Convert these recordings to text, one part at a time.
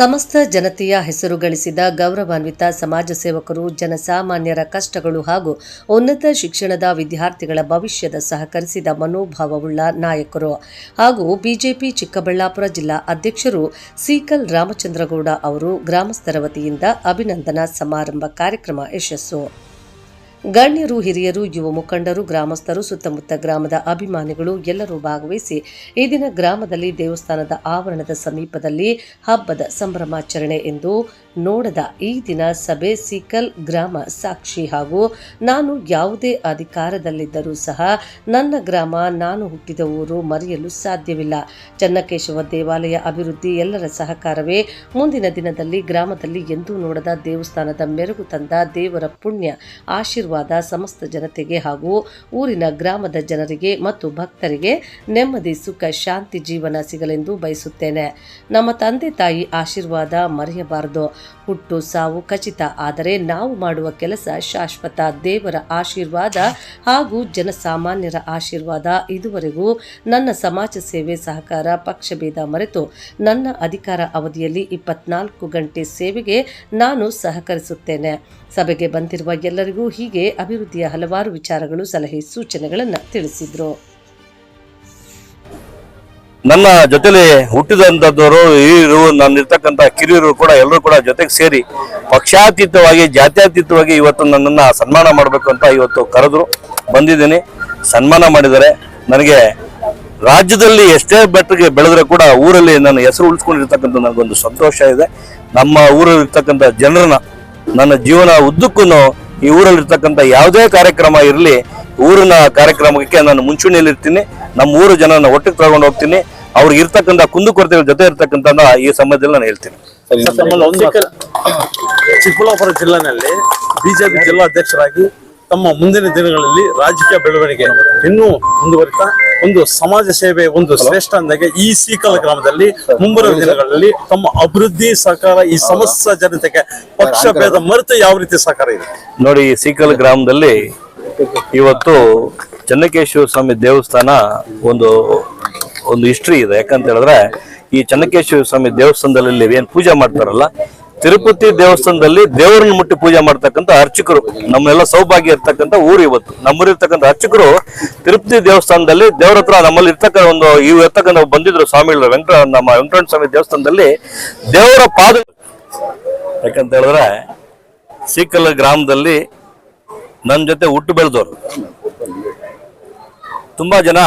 ಸಮಸ್ತ ಜನತೆಯ ಹೆಸರು ಗಳಿಸಿದ ಗೌರವಾನ್ವಿತ ಸಮಾಜ ಸೇವಕರು, ಜನಸಾಮಾನ್ಯರ ಕಷ್ಟಗಳು ಹಾಗೂ ಉನ್ನತ ಶಿಕ್ಷಣದ ವಿದ್ಯಾರ್ಥಿಗಳ ಭವಿಷ್ಯದ ಸಹಕರಿಸಿದ ಮನೋಭಾವವುಳ್ಳ ನಾಯಕರು ಹಾಗೂ ಬಿಜೆಪಿ ಚಿಕ್ಕಬಳ್ಳಾಪುರ ಜಿಲ್ಲಾ ಅಧ್ಯಕ್ಷರು ಸೀಕಲ್ ರಾಮಚಂದ್ರಗೌಡ ಅವರು ಗ್ರಾಮಸ್ಥರ ವತಿಯಿಂದ ಅಭಿನಂದನಾ ಸಮಾರಂಭ ಕಾರ್ಯಕ್ರಮ ಯಶಸ್ಸು. ಗಣ್ಯರು, ಹಿರಿಯರು, ಯುವ ಮುಖಂಡರು, ಗ್ರಾಮಸ್ಥರು, ಸುತ್ತಮುತ್ತ ಗ್ರಾಮದ ಅಭಿಮಾನಿಗಳು ಎಲ್ಲರೂ ಭಾಗವಹಿಸಿ ಈ ದಿನ ಗ್ರಾಮದಲ್ಲಿ ದೇವಸ್ಥಾನದ ಆವರಣದ ಸಮೀಪದಲ್ಲಿ ಹಬ್ಬದ ಸಂಭ್ರಮಾಚರಣೆ ಎಂದು ನೋಡದ ಈ ದಿನ ಸಭೆ ಸೀಕಲ್ ಗ್ರಾಮ ಸಾಕ್ಷಿ ಹಾಗೂ ನಾನು ಯಾವುದೇ ಅಧಿಕಾರದಲ್ಲಿದ್ದರೂ ಸಹ ನನ್ನ ಗ್ರಾಮ ನಾನು ಹುಟ್ಟಿದ ಊರು ಮರೆಯಲು ಸಾಧ್ಯವಿಲ್ಲ. ಚನ್ನಕೇಶವ ದೇವಾಲಯ ಅಭಿವೃದ್ಧಿ ಎಲ್ಲರ ಸಹಕಾರವೇ. ಮುಂದಿನ ದಿನದಲ್ಲಿ ಗ್ರಾಮದಲ್ಲಿ ಎಂದೂ ನೋಡದ ದೇವಸ್ಥಾನದ ಮೆರುಗು ತಂದ ದೇವರ ಪುಣ್ಯ, ಆಶೀರ್ವಾದ ಸಮಸ್ತ ಜನತೆಗೆ ಹಾಗೂ ಊರಿನ ಗ್ರಾಮದ ಜನರಿಗೆ ಮತ್ತು ಭಕ್ತರಿಗೆ ನೆಮ್ಮದಿ, ಸುಖ, ಶಾಂತಿ, ಜೀವನ ಸಿಗಲೆಂದು ಬಯಸುತ್ತೇನೆ. ನಮ್ಮ ತಂದೆ ತಾಯಿ ಆಶೀರ್ವಾದ ಮರೆಯಬಾರದು. ಹುಟ್ಟು ಸಾವು ಖಚಿತ, ಆದರೆ ನಾವು ಮಾಡುವ ಕೆಲಸ ಶಾಶ್ವತ. ದೇವರ ಆಶೀರ್ವಾದ ಹಾಗೂ ಜನಸಾಮಾನ್ಯರ ಆಶೀರ್ವಾದ. ಇದುವರೆಗೂ ನನ್ನ ಸಮಾಜ ಸೇವೆ ಸಹಕಾರ ಪಕ್ಷಭೇದ ಮರೆತು ನನ್ನ ಅಧಿಕಾರ ಅವಧಿಯಲ್ಲಿ ಇಪ್ಪತ್ನಾಲ್ಕು ಗಂಟೆ ಸೇವೆಗೆ ನಾನು ಸಹಕರಿಸುತ್ತೇನೆ. ಸಭೆಗೆ ಬಂದಿರುವ ಎಲ್ಲರಿಗೂ ಹೀಗೆ ಅಭಿವೃದ್ಧಿಯ ಹಲವಾರು ವಿಚಾರಗಳು, ಸಲಹೆ, ಸೂಚನೆಗಳನ್ನು ತಿಳಿಸಿದರು. ನನ್ನ ಜೊತೆಲಿ ಹುಟ್ಟಿದಂಥದ್ದವರು ಹಿರಿಯರು ನನ್ನಿರ್ತಕ್ಕಂಥ ಕಿರಿಯರು ಕೂಡ ಎಲ್ಲರೂ ಕೂಡ ಜೊತೆಗೆ ಸೇರಿ ಪಕ್ಷಾತೀತವಾಗಿ, ಜಾತ್ಯತೀತವಾಗಿ ಇವತ್ತು ನನ್ನನ್ನು ಸನ್ಮಾನ ಮಾಡಬೇಕು ಅಂತ ಇವತ್ತು ಕರೆದ್ರು, ಬಂದಿದ್ದೀನಿ. ಸನ್ಮಾನ ಮಾಡಿದ್ದಾರೆ ನನಗೆ ರಾಜ್ಯದಲ್ಲಿ ಎಷ್ಟೇ ಬೆಟ್ಟಗೆ ಬೆಳೆದ್ರೆ ಕೂಡ ಊರಲ್ಲಿ ನನ್ನ ಹೆಸರು ಉಳಿಸ್ಕೊಂಡಿರ್ತಕ್ಕಂಥ ನನಗೊಂದು ಸಂತೋಷ ಇದೆ. ನಮ್ಮ ಊರಲ್ಲಿ ಇರ್ತಕ್ಕಂಥ ಜನರನ್ನ, ನನ್ನ ಜೀವನ ಉದ್ದಕ್ಕೂ ಈ ಊರಲ್ಲಿರ್ತಕ್ಕಂಥ ಯಾವುದೇ ಕಾರ್ಯಕ್ರಮ ಇರಲಿ ಊರಿನ ಕಾರ್ಯಕ್ರಮಕ್ಕೆ ನಾನು ಮುಂಚೂಣಿಯಲ್ಲಿ ಇರ್ತೀನಿ ನಮ್ಮ ಊರು ಜನನ ಒಟ್ಟಿಗೆ ತಗೊಂಡು ಹೋಗ್ತೀನಿ. ಅವ್ರಿಗೆ ಇರ್ತಕ್ಕಂಥ ಕುಂದುಕೊರತೆಗಳ ಜೊತೆ ಇರ್ತಕ್ಕಂಥ ಈ ಸಮಯದಲ್ಲಿ ನಾನು ಹೇಳ್ತೀನಿ. ಚಿಕ್ಕಬಳ್ಳಾಪುರ ಜಿಲ್ಲೆನಲ್ಲಿ ಬಿಜೆಪಿ ಜಿಲ್ಲಾಧ್ಯಕ್ಷರಾಗಿ ತಮ್ಮ ಮುಂದಿನ ದಿನಗಳಲ್ಲಿ ರಾಜಕೀಯ ಬೆಳವಣಿಗೆ ಇನ್ನೂ ಮುಂದುವರಿತಾ ಒಂದು ಸಮಾಜ ಸೇವೆ ಒಂದು ಶ್ರೇಷ್ಠ ಅಂದಾಗೆ ಈ ಸೀಕಲ್ ಗ್ರಾಮದಲ್ಲಿ ಮುಂಬರುವ ದಿನಗಳಲ್ಲಿ ತಮ್ಮ ಅಭಿವೃದ್ಧಿ ಸಹಕಾರ ಈ ಸಮಸ್ತ ಜನತೆಗೆ ಪಕ್ಷ ಭೇದ ಮರೆತು ಯಾವ ರೀತಿ ಸಹಕಾರ ಇದೆ? ನೋಡಿ ಈ ಸೀಕಲ್ ಗ್ರಾಮದಲ್ಲಿ ಇವತ್ತು ಚನ್ನಕೇಶ್ವರ ಸ್ವಾಮಿ ದೇವಸ್ಥಾನ ಒಂದು ಒಂದು ಹಿಸ್ಟ್ರಿ ಇದೆ. ಯಾಕಂತ ಹೇಳಿದ್ರೆ, ಈ ಚನ್ನಕೇಶ್ವರ ಸ್ವಾಮಿ ದೇವಸ್ಥಾನದಲ್ಲಿ ಏನ್ ಪೂಜೆ ಮಾಡ್ತಾರಲ್ಲ, ತಿರುಪತಿ ದೇವಸ್ಥಾನದಲ್ಲಿ ದೇವರನ್ನ ಮುಟ್ಟಿ ಪೂಜೆ ಮಾಡ್ತಕ್ಕಂಥ ಅರ್ಚಕರು ನಮ್ಮೆಲ್ಲ ಸೌಭಾಗ್ಯ ಇರ್ತಕ್ಕಂಥ ಊರು ಇವತ್ತು. ನಮ್ಮೂರಿರ್ತಕ್ಕಂಥ ಅರ್ಚಕರು ತಿರುಪತಿ ದೇವಸ್ಥಾನದಲ್ಲಿ ದೇವರ ಹತ್ರ ನಮ್ಮಲ್ಲಿ ಇರ್ತಕ್ಕ ಒಂದು, ಇವು ಇರ್ತಕ್ಕಂಥ ಬಂದಿದ್ರು ಸ್ವಾಮಿಗಳು, ವೆಂಕಟ, ನಮ್ಮ ವೆಂಕಟ ಸ್ವಾಮಿ ದೇವಸ್ಥಾನದಲ್ಲಿ ದೇವರ ಪಾದ ಯಾಕಂತ ಹೇಳಿದ್ರೆ, ಸೀಕಲ್ ಗ್ರಾಮದಲ್ಲಿ ನನ್ನ ಜೊತೆ ಹುಟ್ಟು ಬೆಳೆದವರು ತುಂಬ ಜನ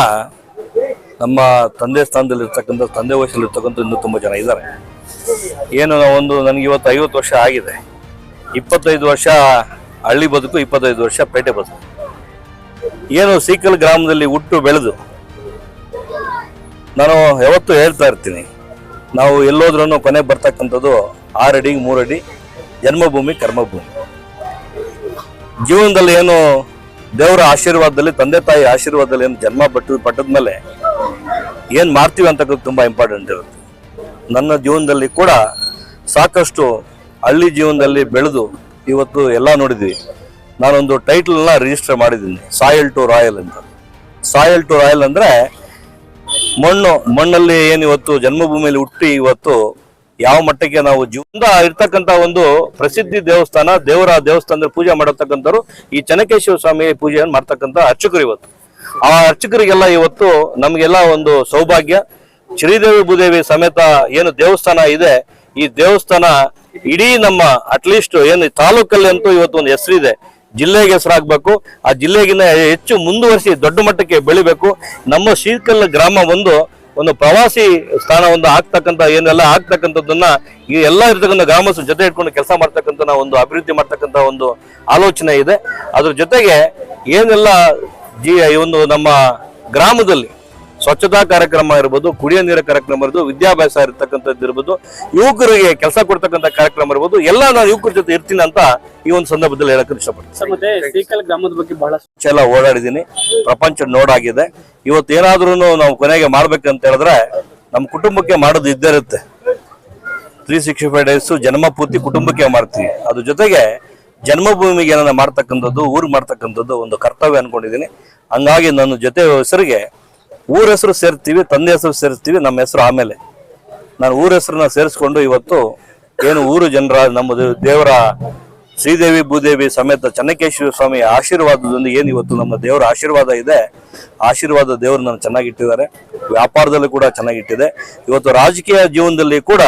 ನಮ್ಮ ತಂದೆ ಸ್ಥಾನದಲ್ಲಿರ್ತಕ್ಕಂಥ, ತಂದೆ ವಯಸ್ಸಲ್ಲಿರ್ತಕ್ಕಂಥ ಇನ್ನೂ ತುಂಬ ಜನ ಇದ್ದಾರೆ. ಏನು ಒಂದು ನನಗೆ ಇವತ್ತು ಐವತ್ತು ವರ್ಷ ಆಗಿದೆ. ಇಪ್ಪತ್ತೈದು ವರ್ಷ ಹಳ್ಳಿ ಬದುಕು, ಇಪ್ಪತ್ತೈದು ವರ್ಷ ಪೇಟೆ ಬದುಕು. ಏನು ಸೀಕಲ್ ಗ್ರಾಮದಲ್ಲಿ ಹುಟ್ಟು ಬೆಳೆದು ನಾನು ಯಾವತ್ತೂ ಹೇಳ್ತಾ ಇರ್ತೀನಿ, ನಾವು ಎಲ್ಲೋದ್ರೂ ಕೊನೆ ಬರ್ತಕ್ಕಂಥದ್ದು ಆರಡಿ, ಮೂರಡಿ, ಜನ್ಮಭೂಮಿ, ಕರ್ಮಭೂಮಿ. ಜೀವನದಲ್ಲಿ ಏನು ದೇವರ ಆಶೀರ್ವಾದದಲ್ಲಿ, ತಂದೆ ತಾಯಿ ಆಶೀರ್ವಾದದಲ್ಲಿ ಏನು ಜನ್ಮ ಪಟ್ಟು ಪಟ್ಟದ ಮೇಲೆ ಏನು ಮಾಡ್ತೀವಿ ಅಂತಕ್ಕಂಥ ತುಂಬ ಇಂಪಾರ್ಟೆಂಟ್ ಇರುತ್ತೆ. ನನ್ನ ಜೀವನದಲ್ಲಿ ಕೂಡ ಸಾಕಷ್ಟು ಹಳ್ಳಿ ಜೀವನದಲ್ಲಿ ಬೆಳೆದು ಇವತ್ತು ಎಲ್ಲ ನೋಡಿದ್ವಿ. ನಾನೊಂದು ಟೈಟಲ್ನ ರಿಜಿಸ್ಟರ್ ಮಾಡಿದ್ದೀನಿ ಸಾಯಲ್ ಟು ರಾಯಲ್ ಅಂತ. ಸಾಯಲ್ ಟು ರಾಯಲ್ ಅಂದರೆ ಮಣ್ಣು, ಮಣ್ಣಲ್ಲಿ ಏನು ಇವತ್ತು ಜನ್ಮಭೂಮಿಯಲ್ಲಿ ಹುಟ್ಟಿ ಇವತ್ತು ಯಾವ ಮಟ್ಟಕ್ಕೆ ನಾವು ಜೀವನದ ಇರ್ತಕ್ಕಂತ ಒಂದು ಪ್ರಸಿದ್ಧಿ ದೇವಸ್ಥಾನ, ದೇವರ ದೇವಸ್ಥಾನದ ಪೂಜೆ ಮಾಡತಕ್ಕಂಥವ್ರು ಈ ಚನಕೇಶ್ವರ ಸ್ವಾಮಿ ಪೂಜೆಯನ್ನು ಮಾಡ್ತಕ್ಕಂಥ ಅರ್ಚಕರು ಇವತ್ತು. ಆ ಅರ್ಚಕರಿಗೆಲ್ಲ ಇವತ್ತು ನಮಗೆಲ್ಲ ಒಂದು ಸೌಭಾಗ್ಯ. ಶ್ರೀದೇವಿ ಭೂದೇವಿ ಸಮೇತ ಏನು ದೇವಸ್ಥಾನ ಇದೆ, ಈ ದೇವಸ್ಥಾನ ಇಡೀ ನಮ್ಮ ಅಟ್ಲೀಸ್ಟ್ ಏನು ತಾಲೂಕಲ್ಲಿ ಅಂತೂ ಇವತ್ತು ಒಂದು ಹೆಸರಿದೆ ಜಿಲ್ಲೆಗೆ ಹೆಸರಾಗಬೇಕು. ಆ ಜಿಲ್ಲೆಗಿನ್ನ ಹೆಚ್ಚು ಮುಂದುವರಿಸಿ ದೊಡ್ಡ ಮಟ್ಟಕ್ಕೆ ಬೆಳಿಬೇಕು. ನಮ್ಮ ಶೀರ್ಕಲ್ ಗ್ರಾಮ ಒಂದು ಒಂದು ಪ್ರವಾಸಿ ಸ್ಥಾನ ಒಂದು ಆಗ್ತಕ್ಕಂಥ, ಏನೆಲ್ಲ ಆಗ್ತಕ್ಕಂಥದ್ದನ್ನ ಈ ಎಲ್ಲ ಇರ್ತಕ್ಕಂಥ ಗ್ರಾಮಸ್ಥರು ಜೊತೆ ಇಟ್ಕೊಂಡು ಕೆಲಸ ಮಾಡ್ತಕ್ಕಂಥ ಒಂದು ಅಭಿವೃದ್ಧಿ ಮಾಡ್ತಕ್ಕಂಥ ಒಂದು ಆಲೋಚನೆ ಇದೆ. ಅದ್ರ ಜೊತೆಗೆ ಏನೆಲ್ಲ ಜಿ, ಈ ಒಂದು ನಮ್ಮ ಗ್ರಾಮದಲ್ಲಿ ಸ್ವಚ್ಛತಾ ಕಾರ್ಯಕ್ರಮ ಇರ್ಬೋದು ಕುಡಿಯೋ ನೀರ ಕಾರ್ಯಕ್ರಮ ಇರ್ಬೋದು ವಿದ್ಯಾಭ್ಯಾಸ ಇರತಕ್ಕಂಥದ್ದು ಇರ್ಬೋದು ಯುವಕರಿಗೆ ಕೆಲಸ ಕೊಡ್ತಕ್ಕಂಥ ಕಾರ್ಯಕ್ರಮ ಇರ್ಬೋದು ಎಲ್ಲ ನಾನು ಯುವಕರ ಜೊತೆ ಇರ್ತೀನಿ ಅಂತ ಈ ಒಂದು ಸಂದರ್ಭದಲ್ಲಿ ಹೇಳಕ್ ಇಷ್ಟಪಡ್ತೀನಿ. ಗ್ರಾಮದ ಬಗ್ಗೆ ಎಲ್ಲ ಓಡಾಡಿದ್ದೀನಿ. ಪ್ರಪಂಚ ನೋಡಾಗಿದೆ. ಇವತ್ತು ಏನಾದ್ರೂ ನಾವು ಕೊನೆಗೆ ಮಾಡ್ಬೇಕಂತ ಹೇಳಿದ್ರೆ ನಮ್ಮ ಕುಟುಂಬಕ್ಕೆ ಮಾಡೋದು ಇದ್ದೇ ಇರುತ್ತೆ. ತ್ರೀ ಸಿಕ್ಸ್ಟಿ ಫೈವ್ ಡೇಸ್ ಜನ್ಮ ಪೂರ್ತಿ ಕುಟುಂಬಕ್ಕೆ ಮಾಡ್ತೀವಿ. ಅದ್ರ ಜೊತೆಗೆ ಜನ್ಮಭೂಮಿಗೆ ಏನನ್ನ ಮಾಡ್ತಕ್ಕಂಥದ್ದು ಊರಿಗೆ ಮಾಡ್ತಕ್ಕಂಥದ್ದು ಒಂದು ಕರ್ತವ್ಯ ಅನ್ಕೊಂಡಿದ್ದೀನಿ. ಹಂಗಾಗಿ ನನ್ನ ಜೊತೆ ಹೆಸರಿಗೆ ಊರ ಹೆಸರು ಸೇರ್ತೀವಿ, ತಂದೆ ಹೆಸರು ಸೇರಿಸ್ತೀವಿ ನಮ್ಮ ಹೆಸರು ಆಮೇಲೆ. ನಾನು ಊರ ಹೆಸರನ್ನ ಸೇರಿಸ್ಕೊಂಡು ಇವತ್ತು ಏನು ಊರು ಜನರ, ನಮ್ಮದು ದೇವರ ಶ್ರೀದೇವಿ ಭೂದೇವಿ ಸಮೇತ ಚೆನ್ನಕೇಶ್ವರ ಸ್ವಾಮಿ ಆಶೀರ್ವಾದದೊಂದಿಗೆ ಏನು ಇವತ್ತು ನಮ್ಮ ದೇವರ ಆಶೀರ್ವಾದ ಇದೆ, ಆಶೀರ್ವಾದ ದೇವರು ನಾನು ಚೆನ್ನಾಗಿಟ್ಟಿದ್ದಾರೆ. ವ್ಯಾಪಾರದಲ್ಲೂ ಕೂಡ ಚೆನ್ನಾಗಿಟ್ಟಿದೆ. ಇವತ್ತು ರಾಜಕೀಯ ಜೀವನದಲ್ಲಿ ಕೂಡ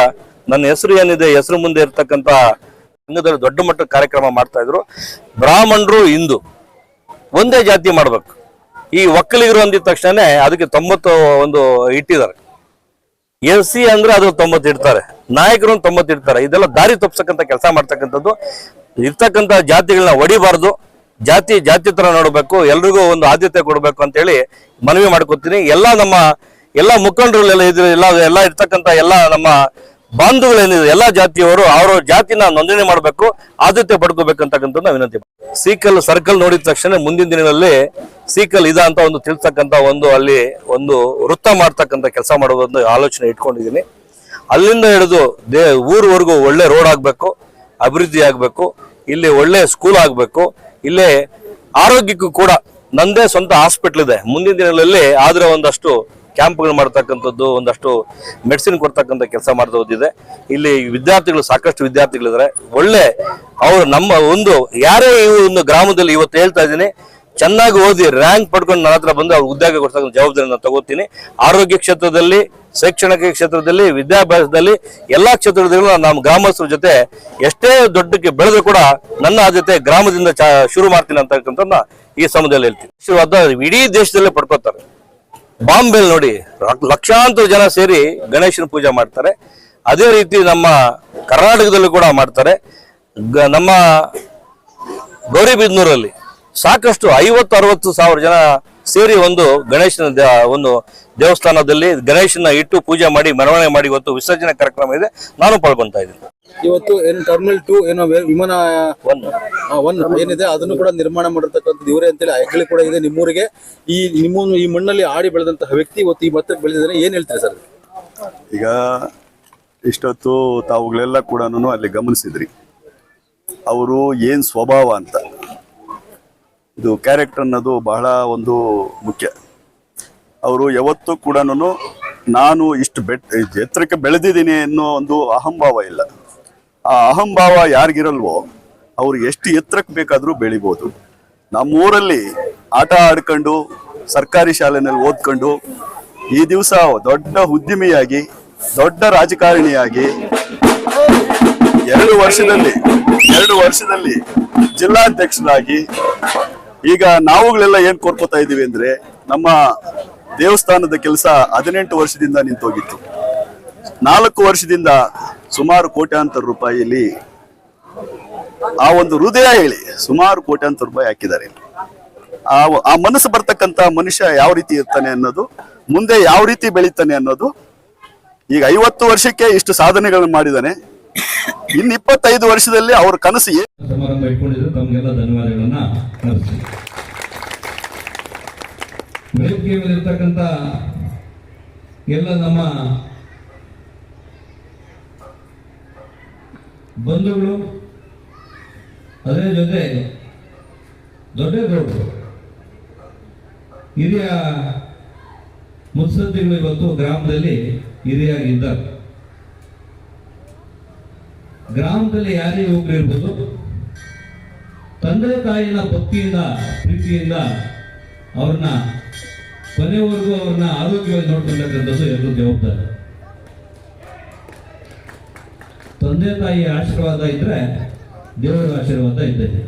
ನನ್ನ ಹೆಸರು ಏನಿದೆ, ಹೆಸರು ಮುಂದೆ ಇರ್ತಕ್ಕಂಥ ಸಂಘದಲ್ಲಿ ದೊಡ್ಡ ಮಟ್ಟದ ಕಾರ್ಯಕ್ರಮ ಮಾಡ್ತಾ ಇದ್ರು. ಬ್ರಾಹ್ಮಣರು ಹಿಂದೂ, ಒಂದೇ ಜಾತಿ ಮಾಡ್ಬೇಕು. ಈ ಒಕ್ಕಲಿಗರು ಅಂದಿದ ತಕ್ಷಣ ಅದಕ್ಕೆ ತೊಂಬತ್ತು ಒಂದು ಇಟ್ಟಿದ್ದಾರೆ. ಎಸ್ ಸಿ ಅಂದ್ರೆ ಅದು ತೊಂಬತ್ತು ಇಡ್ತಾರೆ. ನಾಯಕರು ತೊಂಬತ್ತು ಇಡ್ತಾರೆ. ಇದೆಲ್ಲ ದಾರಿ ತಪ್ಪಿಸಕ್ಕಂತ ಕೆಲಸ ಮಾಡ್ತಕ್ಕಂಥದ್ದು. ಇರ್ತಕ್ಕಂಥ ಜಾತಿಗಳನ್ನ ಒಡಿಬಾರ್ದು. ಜಾತಿ ಜಾತಿ ತರ ನೋಡಬೇಕು. ಎಲ್ರಿಗೂ ಒಂದು ಆದ್ಯತೆ ಕೊಡಬೇಕು ಅಂತ ಹೇಳಿ ಮನವಿ ಮಾಡ್ಕೊತೀನಿ. ಎಲ್ಲ ನಮ್ಮ ಎಲ್ಲ ಮುಖಂಡರು ಇದ್ರು ಎಲ್ಲ ಎಲ್ಲ ಇರ್ತಕ್ಕಂಥ ಎಲ್ಲ ನಮ್ಮ ಬಾಂಧುಗಳೇನಿದೆ ಎಲ್ಲ ಜಾತಿಯವರು ಅವರ ಜಾತಿನ ನೋಂದಣಿ ಮಾಡಬೇಕು, ಆದ್ಯತೆ ಪಡ್ಕೋಬೇಕಂತಕ್ಕಂಥದ್ದು ವಿನಂತಿ ಸೀಕಲ್, ಸರ್ಕಲ್ ನೋಡಿದ ತಕ್ಷಣ ಮುಂದಿನ ದಿನಗಳಲ್ಲಿ ಸೀಕಲ್ ಇದ ಅಂತ ಒಂದು ತಿಳಿಸ್ತಕ್ಕಂಥ ಒಂದು ಅಲ್ಲಿ ಒಂದು ವೃತ್ತ ಮಾಡ್ತಕ್ಕಂಥ ಕೆಲಸ ಮಾಡೋದೊಂದು ಆಲೋಚನೆ ಇಟ್ಕೊಂಡಿದ್ದೀನಿ. ಅಲ್ಲಿಂದ ಹಿಡಿದು ದೇ, ಊರ್ವರೆಗೂ ಒಳ್ಳೆ ರೋಡ್ ಆಗಬೇಕು, ಅಭಿವೃದ್ಧಿ ಆಗಬೇಕು, ಇಲ್ಲಿ ಒಳ್ಳೆ ಸ್ಕೂಲ್ ಆಗಬೇಕು, ಇಲ್ಲಿ ಆರೋಗ್ಯಕ್ಕೂ ಕೂಡ ನಂದೇ ಸ್ವಂತ ಹಾಸ್ಪಿಟ್ಲ್ ಇದೆ. ಮುಂದಿನ ದಿನಗಳಲ್ಲಿ ಆದರೆ ಒಂದಷ್ಟು ಕ್ಯಾಂಪ್ಗಳು ಮಾಡ್ತಕ್ಕಂಥದ್ದು ಒಂದಷ್ಟು ಮೆಡಿಸಿನ್ ಕೊಡ್ತಕ್ಕಂಥ ಕೆಲಸ ಮಾಡ್ತಾ ಹೋದಿದೆ ಇಲ್ಲಿ ವಿದ್ಯಾರ್ಥಿಗಳು ಸಾಕಷ್ಟು ವಿದ್ಯಾರ್ಥಿಗಳಿದ್ದಾರೆ. ಒಳ್ಳೆ ಅವರು ನಮ್ಮ ಒಂದು, ಯಾರೇ ಈ ಒಂದು ಗ್ರಾಮದಲ್ಲಿ ಇವತ್ತು ಹೇಳ್ತಾ ಇದ್ದೀನಿ, ಚೆನ್ನಾಗಿ ಓದಿ ರ್ಯಾಂಕ್ ಪಡ್ಕೊಂಡು ನನ್ನ ಹತ್ರ ಬಂದು ಅವ್ರ ಉದ್ಯೋಗ ಕೊಡ್ತಕ್ಕಂಥ ಜವಾಬ್ದಾರಿ ನಾನು ತಗೋತೀನಿ. ಆರೋಗ್ಯ ಕ್ಷೇತ್ರದಲ್ಲಿ, ಶೈಕ್ಷಣಿಕ ಕ್ಷೇತ್ರದಲ್ಲಿ, ವಿದ್ಯಾಭ್ಯಾಸದಲ್ಲಿ ಎಲ್ಲಾ ಕ್ಷೇತ್ರದಲ್ಲೂ ನಮ್ಮ ಗ್ರಾಮಸ್ಥರ ಜೊತೆ ಎಷ್ಟೇ ದೊಡ್ಡಕ್ಕೆ ಬೆಳೆದ್ರು ಕೂಡ ನನ್ನ ಆದ್ಯತೆ ಗ್ರಾಮದಿಂದ ಶುರು ಮಾಡ್ತೀನಿ ಅಂತಕ್ಕಂಥದ್ದನ್ನ ಈ ಸಮಯದಲ್ಲಿ ಹೇಳ್ತೀನಿ. ಇಡೀ ದೇಶದಲ್ಲೇ ಪಡ್ಕೋತಾರೆ. ಬಾಂಬೆಲ್ ನೋಡಿ ಲಕ್ಷಾಂತರ ಜನ ಸೇರಿ ಗಣೇಶನ ಪೂಜೆ ಮಾಡ್ತಾರೆ. ಅದೇ ರೀತಿ ನಮ್ಮ ಕರ್ನಾಟಕದಲ್ಲೂ ಕೂಡ ಮಾಡ್ತಾರೆ. ನಮ್ಮ ಗೌರಿಬಿದ್ನೂರಲ್ಲಿ ಸಾಕಷ್ಟು ಐವತ್ತು ಅರವತ್ತು ಸಾವಿರ ಜನ ಸೇರಿ ಒಂದು ಗಣೇಶನ ಒಂದು ದೇವಸ್ಥಾನದಲ್ಲಿ ಗಣೇಶನ ಇಟ್ಟು ಪೂಜೆ ಮಾಡಿ, ಮೆರವಣಿಗೆ ಮಾಡಿ ಇವತ್ತು ವಿಸರ್ಜನೆ ಕಾರ್ಯಕ್ರಮ ಇದೆ. ನಾನು ಪಾಲ್ಗೊಂತ ಇದ್ದೀನಿ. ಇವತ್ತು ಏನು ಟರ್ಮಿನಲ್ ಟೂ ಏನೋ ವಿಮಾನ ಒಂದು ಒನ್ ಏನಿದೆ ಅದನ್ನು ಕೂಡ ನಿರ್ಮಾಣ ಮಾಡಿರ್ತಕ್ಕಂಥದ್ದು ಇವರೇ ಅಂತೇಳಿ ಹೆಗ್ಗಳಿ ಕೂಡ ಇದೆ ನಿಮ್ಮೂರಿಗೆ. ಈ ನಿಮ್ಮ ಈ ಮಣ್ಣಲ್ಲಿ ಆಡಿ ಬೆಳೆದಂತಹ ವ್ಯಕ್ತಿ ಇವತ್ತು ಈ ಮತ್ತೆ ಬೆಳೆದಿದ್ದಾರೆ ಏನ್ ಹೇಳ್ತೀರಿ ಸರ್? ಈಗ ಇಷ್ಟೊತ್ತು ತಾವುಗಳೆಲ್ಲ ಕೂಡ ಅಲ್ಲಿ ಗಮನಿಸಿದ್ರಿ. ಅವರು ಏನ್ ಸ್ವಭಾವ ಅಂತ. ಇದು ಕ್ಯಾರೆಕ್ಟರ್ ಅನ್ನೋದು ಬಹಳ ಒಂದು ಮುಖ್ಯ. ಅವರು ಯಾವತ್ತೂ ಕೂಡ ನಾನು ಇಷ್ಟು ಬೆಟ್ ಎತ್ತರಕ್ಕೆ ಬೆಳೆದಿದ್ದೀನಿ ಅನ್ನೋ ಒಂದು ಅಹಂಭಾವ ಇಲ್ಲ. ಆ ಅಹಂಭಾವ ಯಾರಿಗಿರಲ್ವೋ ಅವ್ರು ಎಷ್ಟು ಎತ್ತರಕ್ಕೆ ಬೇಕಾದರೂ ಬೆಳಿಬೋದು. ನಮ್ಮೂರಲ್ಲಿ ಆಟ ಆಡ್ಕೊಂಡು ಸರ್ಕಾರಿ ಶಾಲೆನಲ್ಲಿ ಓದ್ಕೊಂಡು ಈ ದಿವಸ ದೊಡ್ಡ ಉದ್ಯಮಿಯಾಗಿ ದೊಡ್ಡ ರಾಜಕಾರಣಿಯಾಗಿ ಎರಡು ವರ್ಷದಲ್ಲಿ ಎರಡು ವರ್ಷದಲ್ಲಿ ಜಿಲ್ಲಾಧ್ಯಕ್ಷರಾಗಿ ಈಗ ನಾವುಗಳೆಲ್ಲ ಏನು ಕೋರ್ಕೋತಾ ಇದ್ದೀವಿ ಅಂದ್ರೆ ನಮ್ಮ ದೇವಸ್ಥಾನದ ಕೆಲಸ ಹದಿನೆಂಟು ವರ್ಷದಿಂದ ನಿಂತೋಗಿತ್ತು. ನಾಲ್ಕು ವರ್ಷದಿಂದ ಸುಮಾರು ಕೋಟ್ಯಾಂತರ ರೂಪಾಯಿಯಲ್ಲಿ ಆ ಒಂದು ಹೃದಯ ಹೇಳಿ ಸುಮಾರು ಕೋಟ್ಯಾಂತರ ರೂಪಾಯಿ ಹಾಕಿದ್ದಾರೆ. ಆ ಆ ಮನಸ್ಸು ಬರ್ತಕ್ಕಂತ ಮನುಷ್ಯ ಯಾವ ರೀತಿ ಇರ್ತಾನೆ ಅನ್ನೋದು, ಮುಂದೆ ಯಾವ ರೀತಿ ಬೆಳೀತಾನೆ ಅನ್ನೋದು, ಈಗ ಐವತ್ತು ವರ್ಷಕ್ಕೆ ಇಷ್ಟು ಸಾಧನೆಗಳನ್ನು ಮಾಡಿದಾನೆ. ಇನ್ನು ಇಪ್ಪತ್ತೈದು ವರ್ಷದಲ್ಲಿ ಅವ್ರ ಕನಸು ಸಮಾರಂಭ ಇಟ್ಕೊಂಡಿದ್ರು ಎಲ್ಲ ನಮ್ಮ ಬಂಧುಗಳು, ಅದರ ಜೊತೆ ದೊಡ್ಡಗೌಡರು ಹಿರಿಯ ಮುತ್ಸದ್ದಿಗಳು ಇವತ್ತು ಗ್ರಾಮದಲ್ಲಿ ಹಿರಿಯಾಗಿದ್ದಾರೆ. ಗ್ರಾಮದಲ್ಲಿ ಯಾರೇ ಒಬ್ಬರು ಇರ್ಬೋದು, ತಂದೆ ತಾಯಿನ ಭಕ್ತಿಯಿಂದ, ಪ್ರೀತಿಯಿಂದ ಅವ್ರನ್ನ ಕೊನೆವರೆಗೂ ಅವ್ರನ್ನ ಆರೋಗ್ಯವಾಗಿ ನೋಡ್ಕೊಳ್ತಕ್ಕಂಥದ್ದು ಎಲ್ಲರೂ ಜವಾಬ್ದಾರಿ. ತಂದೆ ತಾಯಿ ಆಶೀರ್ವಾದ ಇದ್ರೆ ದೇವರ ಆಶೀರ್ವಾದ ಇದ್ದೇನೆ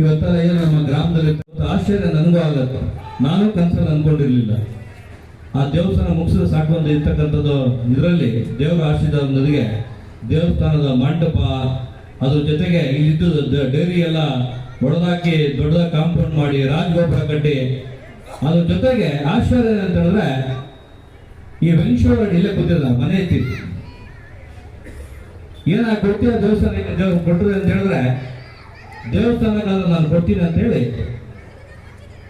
ಇವತ್ತರ ಏನು ನಮ್ಮ ಗ್ರಾಮದಲ್ಲಿ ಆಶ್ಚರ್ಯ ನನಗೂ ಆಗತ್ತೆ. ನಾನು ಕನಸಲ್ಲಿ ಅನ್ಕೊಂಡಿರ್ಲಿಲ್ಲ. ಆ ದೇವಸ್ಥಾನ ಮುಗಿಸಿದ್ರೆ ಸಾಕು ಅಂತ ಇರ್ತಕ್ಕಂಥದ್ದು ಇದರಲ್ಲಿ ದೇವರ ಆಶೀರ್ವಾದದೊಂದಿಗೆ ದೇವಸ್ಥಾನದ ಮಂಟಪ, ಅದ್ರ ಜೊತೆಗೆ ಇಲ್ಲಿದ್ದು ಡೈರಿ ಎಲ್ಲ ಹೊಡೆದಾಕಿ ದೊಡ್ಡದಾಗಿ ಕಾಂಪೌಂಡ್ ಮಾಡಿ ರಾಜಗೋಪುರ ಕಟ್ಟಿ, ಅದ್ರ ಜೊತೆಗೆ ಆಶ್ಚರ್ಯ ಅಂತ ಹೇಳಿದ್ರೆ ಈ ವೆಂಕಟೇಶ್ವರ ಇಲ್ಲೇ ಗೊತ್ತಿಲ್ಲ ಮನೆ ಐತಿ ಏನ ಕೊಡ್ತೀರ ದೇವಸ್ಥಾನಕ್ಕೆ ದೇವ್ರು ಕೊಟ್ಟರೆ ಅಂತ ಹೇಳಿದ್ರೆ ದೇವಸ್ಥಾನಕ್ಕಾದ್ರೆ ನಾನು ಕೊಡ್ತೀನಿ ಅಂತ ಹೇಳಿ,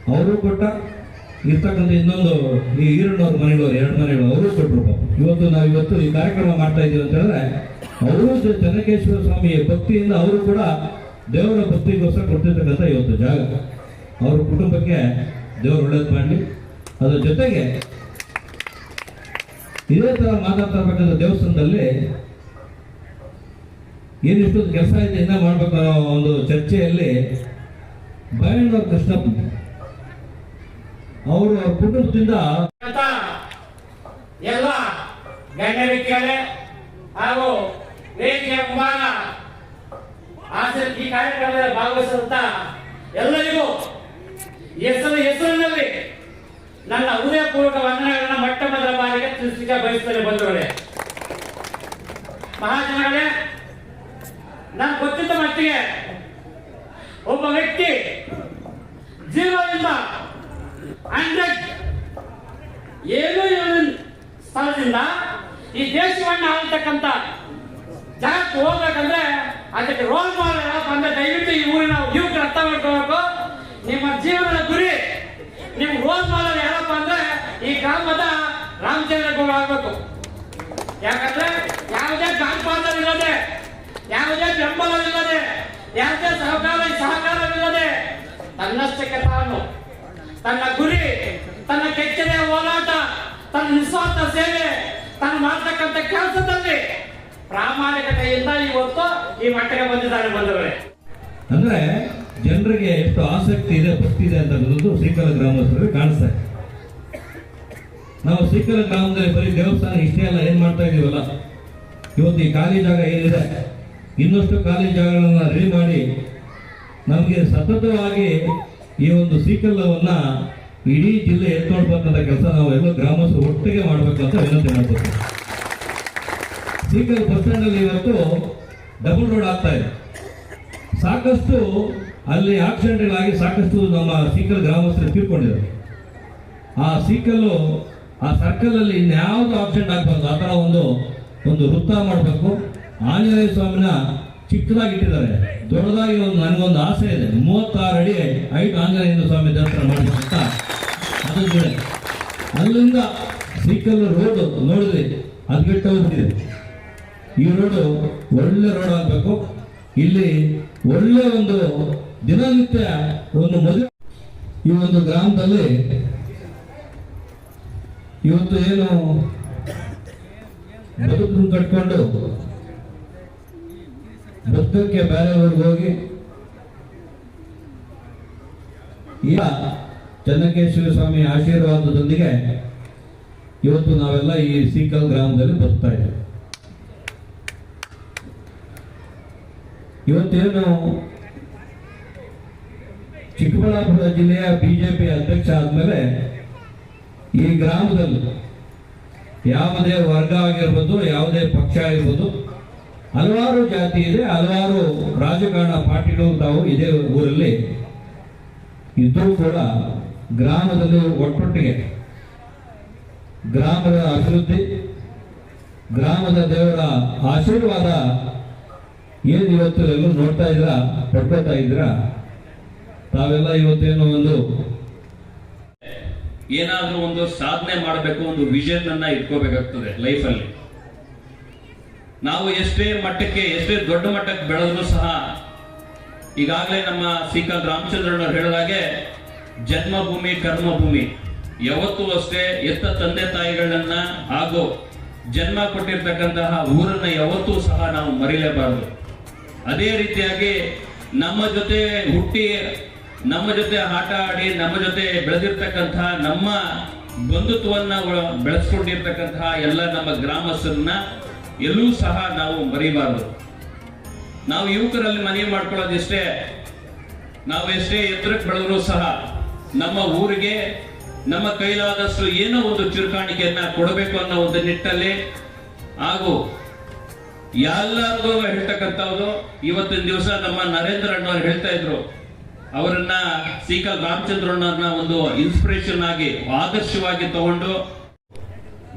ಅವರು ಕೊಟ್ಟ, ಇರ್ತಕ್ಕಂಥ ಇನ್ನೊಂದು ಈ ಈರಣ್ಣವ್ರ ಮನೆಗಳು ಎರಡು ಮನೆಗಳು ಅವರು ಕೊಟ್ಟರು ಇವತ್ತು ನಾವು ಇವತ್ತು ಈ ಕಾರ್ಯಕ್ರಮ ಮಾಡ್ತಾ ಇದ್ದೀವಿ ಅಂತ ಹೇಳಿದ್ರೆ, ಅವರು ಚನ್ನಕೇಶ್ವರ ಚೆನ್ನಕೇಶ್ವರ ಸ್ವಾಮಿ ಭಕ್ತಿಯಿಂದ ಅವರು ಕೂಡ ದೇವರ ಭಕ್ತಿಗೋಸ್ಕರ ಕೊಡ್ತಿರ್ತಕ್ಕಂಥ ಇವತ್ತು ಜಾಗ. ಅವ್ರ ಕುಟುಂಬಕ್ಕೆ ದೇವರು ಒಳ್ಳೇದು ಮಾಡಲಿ. ಅದರ ಜೊತೆಗೆ, ಇದೇ ಥರ ಮಾತಾಡ್ತಾ ಇರ್ಬೇಕಾದ್ರೆ ದೇವಸ್ಥಾನದಲ್ಲಿ ಏನು ಇಷ್ಟೊಂದು ಕೆಲಸ ಇದೆ ಇನ್ನ ಮಾಡ್ಬೇಕು ಅನ್ನೋ ಒಂದು ಚರ್ಚೆಯಲ್ಲಿ ಬಯಣ್ಣವ್ರ ಕೃಷ್ಣಪ್ಪ ಅವರು ಅವ್ರ ಕುಟುಂಬದಿಂದ ಎಲ್ಲ ಗಣ್ಯರಿಕೆ ಹಾಗೂ ವೇದಿಕೆಯ ಕುಮಾರ ಈ ಕಾರ್ಯಕ್ರಮದಲ್ಲಿ ಭಾಗವಹಿಸಿದಂತ ಎಲ್ಲರಿಗೂ ಹೆಸರು ಹೆಸರಿನಲ್ಲಿ ನನ್ನ ಹೃದಯಪೂರ್ವಕ ವಂದನೆಗಳನ್ನ ಮೊಟ್ಟ ಮೊದಲ ಬಾರಿಗೆ ತಿಳಿಸಲಿಕ್ಕೆ ಬಯಸ್ತೇನೆ ಬಂಧುಗಳೇ. ಮಹಾಜನಗಳೇ ನಾನು ಗೊತ್ತಿದ್ದ ಮಟ್ಟಿಗೆ ಒಬ್ಬ ವ್ಯಕ್ತಿ ಜೀವನದಿಂದ ಹಂಡ್ರೆಡ್ ಏನು ಏನು ಸ್ಥಳದಿಂದ ಈ ದೇಶವನ್ನು ಆಳ್ತಕ್ಕಂಥ ಜಾಸ್ತಿ ಹೋಗ್ಬೇಕಂದ್ರೆ ಅದಕ್ಕೆ ರೋಲ್ ಮಾಡಲ್ಲ ಅಂದ್ರೆ ದಯವಿಟ್ಟು ಈ ಊರಿನ ಯುವಕರು ಅರ್ಥ ಮಾಡ್ಕೋಬೇಕು. ನಿಮ್ಮ ಜೀವನದ ಗುರಿ ನಿಮ್ ರೋಲ್ ಮಾಡಲ್ ಯಾರಪ್ಪ ಅಂದ್ರೆ ಈ ಗ್ರಾಮದ ರಾಮಚಂದ್ರ ಗೌಡ ಆಗ್ಬೇಕು. ಯಾಕಂದ್ರೆ ಯಾವುದೇ ಗಾಂಪಾದವಿಲ್ಲದೆ ಯಾವುದೇ ಬೆಂಬಲವಿಲ್ಲದೆ, ಯಾವುದೇ ಸಹಕಾರ ಸಹಕಾರವಿಲ್ಲದೆ ತನ್ನಷ್ಟಕ್ಕೆ ತಾನು ತನ್ನ ಗುರಿ, ತನ್ನ ಕೆಚ್ಚನೆಯ ಹೋರಾಟ, ತನ್ನ ನಿಸ್ವಾರ್ಥ ಸೇವೆ, ತಾನು ಮಾಡ್ತಕ್ಕಂಥ ಕೆಲಸದಲ್ಲಿ ಪ್ರಾಮಾಣಿಕತೆಯಿಂದ ಇವತ್ತು ಈ ಮಟ್ಟಕ್ಕೆ ಬಂದಿದ್ದಾರೆ ಬಂದವರೇ ಅಂದ್ರೆ ಜನರಿಗೆ ಎಷ್ಟು ಆಸಕ್ತಿ ಇದೆ, ಭಕ್ತಿ ಇದೆ ಅಂತ ಅನ್ನೋದು ಶ್ರೀಕಲ ಗ್ರಾಮಸ್ಥರಿಗೆ ಕಾಣಿಸ್ತಾ ನಾವು ಶ್ರೀಕಲ ಗ್ರಾಮದಲ್ಲಿ ಬರೀ ದೇವಸ್ಥಾನ ಇಷ್ಟೇ ಅಲ್ಲ, ಏನ್ ಮಾಡ್ತಾ ಇದೀವಲ್ಲ? ಇವತ್ತು ಈ ಖಾಲಿ ಜಾಗ ಏನಿದೆ? ಇನ್ನಷ್ಟು ಖಾಲಿ ಜಾಗಗಳನ್ನು ರೆಡಿ ಮಾಡಿ ನಮಗೆ ಸತತವಾಗಿ ಈ ಒಂದು ಸೀಕಲ್ಲವನ್ನು ಇಡೀ ಜಿಲ್ಲೆ ಎತ್ಕೊಳ್ಬೇಕಂತ ಕೆಲಸ ನಾವು ಎಲ್ಲ ಗ್ರಾಮಸ್ಥರು ಒಟ್ಟಿಗೆ ಮಾಡಬೇಕಂತ ವಿನಂತಿ ಮಾಡ್ತೀವಿ ಸೀಕಲ್ ಬಸ್ ಸ್ಟ್ಯಾಂಡ್ ಅಲ್ಲಿ ಇವತ್ತು ಡಬಲ್ ರೋಡ್ ಆಗ್ತಾ ಇದೆ. ಸಾಕಷ್ಟು ಅಲ್ಲಿ ಆಕ್ಸಿಡೆಂಟ್ಗಳಾಗಿ ಸಾಕಷ್ಟು ನಮ್ಮ ಸೀಕಲ್ ಗ್ರಾಮಸ್ಥರು ತೀರ್ಕೊಂಡಿದ್ದಾರೆ. ಆ ಸೀಕಲ್ಲು, ಆ ಸರ್ಕಲ್ ಅಲ್ಲಿ ಇನ್ಯಾವುದು ಆಕ್ಸಿಡೆಂಟ್ ಆಗ್ಬಾರ್ದು, ಆ ಥರ ಒಂದು ಒಂದು ವೃತ್ತ ಮಾಡಬೇಕು. ಆಂಜನೇಯ ಸ್ವಾಮಿನ ಚಿಕ್ಕದಾಗಿ ಇಟ್ಟಿದ್ದಾರೆ ದೊಡ್ಡದಾಗಿ ಒಂದು ನನಗೊಂದು ಆಸೆ ಇದೆ. ಮೂವತ್ತಾರು ಅಡಿ ಐದು ಆಂಜನೇಯ ಸ್ವಾಮಿ ದರ್ಶನ ಮಾಡಬೇಕಂತ ಅದು ಅಲ್ಲಿಂದ ಸೀಕಲ್ ರೋಡ್ ನೋಡಿದ್ರಿ ಅದ್ಗೆಟ್ಟು ಹೋಗ್ತಿದೆ ಈ ರೋಡು ಒಳ್ಳೆ ರೋಡ್ ಆಗಬೇಕು. ಇಲ್ಲಿ ಒಳ್ಳೆ ಒಂದು ದಿನನಿತ್ಯ ಒಂದು ಮದುವೆ. ಈ ಒಂದು ಗ್ರಾಮದಲ್ಲಿ ಇವತ್ತು ಏನು ಬದುಕು ಕಟ್ಕೊಂಡು ಬದುಕಕ್ಕೆ ಬೇರೆ ಊರಿಗೆ ಹೋಗಿ. ಈಗ ಚನ್ನಕೇಶ್ವರ ಸ್ವಾಮಿ ಆಶೀರ್ವಾದದೊಂದಿಗೆ ಇವತ್ತು ನಾವೆಲ್ಲ ಈ ಸೀಕಲ್ ಗ್ರಾಮದಲ್ಲಿ ಬರ್ತಾ ಇದ್ದೇವೆ. ಇವತ್ತೇನು ಚಿಕ್ಕಬಳ್ಳಾಪುರ ಜಿಲ್ಲೆಯ ಬಿಜೆಪಿ ಅಧ್ಯಕ್ಷ ಆದ್ಮೇಲೆ ಈ ಗ್ರಾಮದಲ್ಲಿ ಯಾವುದೇ ವರ್ಗ ಆಗಿರ್ಬೋದು, ಯಾವುದೇ ಪಕ್ಷ ಆಗಿರ್ಬೋದು ಹಲವಾರು ಜಾತಿ ಇದೆ, ಹಲವಾರು ರಾಜಕಾರಣ ಪಾರ್ಟಿಗಳು ತಾವು ಇದೇ ಊರಲ್ಲಿ ಇದ್ದರೂ ಕೂಡ ಗ್ರಾಮದಲ್ಲಿ ಒಟ್ಟೊಟ್ಟಿಗೆ ಗ್ರಾಮದ ಅಭಿವೃದ್ಧಿ, ಗ್ರಾಮದ ದೇವರ ಆಶೀರ್ವಾದ ಏನು ಇವತ್ತು ಎಲ್ಲರೂ ನೋಡ್ತಾ ಇದ್ರ, ಪಡ್ಕೋತಾ ಇದ್ರ, ತಾವೆಲ್ಲ ಇವತ್ತೇನು ಒಂದು ಏನಾದರೂ ಒಂದು ಸಾಧನೆ ಮಾಡಬೇಕು, ಒಂದು ವಿಷನ್ ಅನ್ನ ಇಟ್ಕೋಬೇಕಾಗ್ತದೆ ಲೈಫಲ್ಲಿ ನಾವು ಎಷ್ಟೇ ಮಟ್ಟಕ್ಕೆ, ಎಷ್ಟೇ ದೊಡ್ಡ ಮಟ್ಟಕ್ಕೆ ಬೆಳೆದ್ರು ಸಹ ಈಗಾಗಲೇ ನಮ್ಮ ಶ್ರೀಕಾಂತ್ ರಾಮಚಂದ್ರನವ್ರು ಹೇಳಿದಾಗೆ ಜನ್ಮಭೂಮಿ, ಕರ್ಮಭೂಮಿ. ಯಾವತ್ತೂ ಅಷ್ಟೇ ಎತ್ತ ತಂದೆ ತಾಯಿಗಳನ್ನ ಹಾಗೂ ಜನ್ಮ ಕೊಟ್ಟಿರ್ತಕ್ಕಂತಹ ಊರನ್ನ ಯಾವತ್ತೂ ಸಹ ನಾವು ಮರಿಲೇಬಾರದು. ಅದೇ ರೀತಿಯಾಗಿ ನಮ್ಮ ಜೊತೆ ಹುಟ್ಟಿ, ನಮ್ಮ ಜೊತೆ ಆಟ ಆಡಿ, ನಮ್ಮ ಜೊತೆ ಬೆಳೆದಿರ್ತಕ್ಕಂತಹ ನಮ್ಮ ಬಂಧುತ್ವವನ್ನ ಬೆಳೆಸ್ಕೊಂಡಿರ್ತಕ್ಕಂತಹ ಎಲ್ಲ ನಮ್ಮ ಗ್ರಾಮಸ್ಥರನ್ನ ಎಲ್ಲೂ ಸಹ ನಾವು ಮರಿಬಾರದು. ನಾವು ಯುವಕರಲ್ಲಿ ಮನವಿ ಮಾಡ್ಕೊಳ್ಳೋದೆಷ್ಟೇ, ನಾವು ಎಷ್ಟೇ ಎತ್ತರಕ್ಕೆ ಬೆಳೆದ್ರು ಸಹ ನಮ್ಮ ಊರಿಗೆ ನಮ್ಮ ಕೈಲಾದಷ್ಟು ಏನೋ ಒಂದು ಚುರುಕಾಣಿಕೆಯನ್ನ ಕೊಡಬೇಕು ಅನ್ನೋ ಒಂದು ನಿಟ್ಟಲ್ಲಿ ಹಾಗೂ ಎಲ್ಲರಿಗೂ ಹೇಳ್ತಕ್ಕಂಥವ್ರು ಇವತ್ತಿನ ದಿವಸ ನಮ್ಮ ನರೇಂದ್ರ ಅಣ್ಣವ್ರು ಹೇಳ್ತಾ ಇದ್ರು. ಅವರನ್ನ ಸೀಕಲ್ ರಾಮಚಂದ್ರಣ್ಣವ್ರನ್ನ ಒಂದು ಇನ್ಸ್ಪಿರೇಷನ್ ಆಗಿ, ಆದರ್ಶವಾಗಿ ತಗೊಂಡು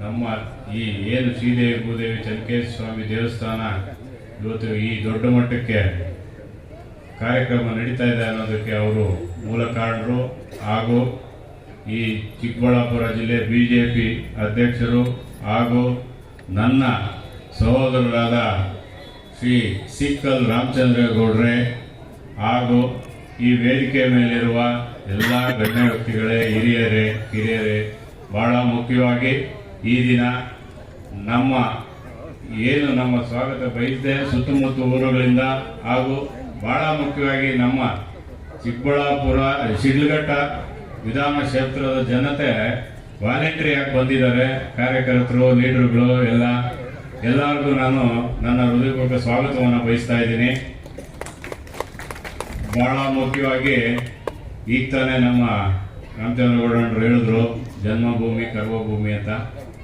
ನಮ್ಮ ಈ ಏನು ಶ್ರೀದೇವಿ ಭೂದೇವಿ ಚನ್ಕೇಶ್ವರ ಸ್ವಾಮಿ ದೇವಸ್ಥಾನ ಇವತ್ತು ಈ ದೊಡ್ಡ ಮಟ್ಟಕ್ಕೆ ಕಾರ್ಯಕ್ರಮ ನಡೀತಾ ಇದೆ ಅನ್ನೋದಕ್ಕೆ ಅವರು ಮೂಲ ಕಾರಣರು. ಹಾಗೂ ಈ ಚಿಕ್ಕಬಳ್ಳಾಪುರ ಜಿಲ್ಲೆ ಬಿ ಜೆ ಪಿ ಅಧ್ಯಕ್ಷರು ಹಾಗೂ ನನ್ನ ಸಹೋದರರಾದ ಶ್ರೀ ಸಿಕ್ಕಲ್ ರಾಮಚಂದ್ರೇಗೌಡ್ರೆ ಹಾಗೂ ಈ ವೇದಿಕೆ ಮೇಲಿರುವ ಎಲ್ಲ ಗಣ್ಯ ವ್ಯಕ್ತಿಗಳೇ, ಹಿರಿಯರೇ, ಕಿರಿಯರೇ, ಬಹಳ ಮುಖ್ಯವಾಗಿ ಈ ದಿನ ನಮ್ಮ ಏನು ನಮ್ಮ ಸ್ವಾಗತ ಬಯಸಿದೆ, ಸುತ್ತಮುತ್ತ ಊರುಗಳಿಂದ ಹಾಗೂ ಬಹಳ ಮುಖ್ಯವಾಗಿ ನಮ್ಮ ಚಿಕ್ಕಬಳ್ಳಾಪುರ, ಶಿಡ್ಲಘಟ್ಟ ವಿಧಾನ ಕ್ಷೇತ್ರದ ಜನತೆ ವಾಲಂಟ್ರಿ ಆಗಿ ಬಂದಿದ್ದಾರೆ, ಕಾರ್ಯಕರ್ತರು, ಲೀಡರ್ಗಳು, ಎಲ್ಲ, ಎಲ್ಲರಿಗೂ ನಾನು ನನ್ನ ಹೃದಯಪೂರ್ವಕ ಸ್ವಾಗತವನ್ನು ಬಯಸ್ತಾ ಇದ್ದೀನಿ. ಬಹಳ ಮುಖ್ಯವಾಗಿ ಈಗ ತಾನೇ ನಮ್ಮ ರಾಮಚಂದ್ರಗೌಡರು ಹೇಳಿದ್ರು, ಜನ್ಮಭೂಮಿ, ಕರ್ಮಭೂಮಿ ಅಂತ.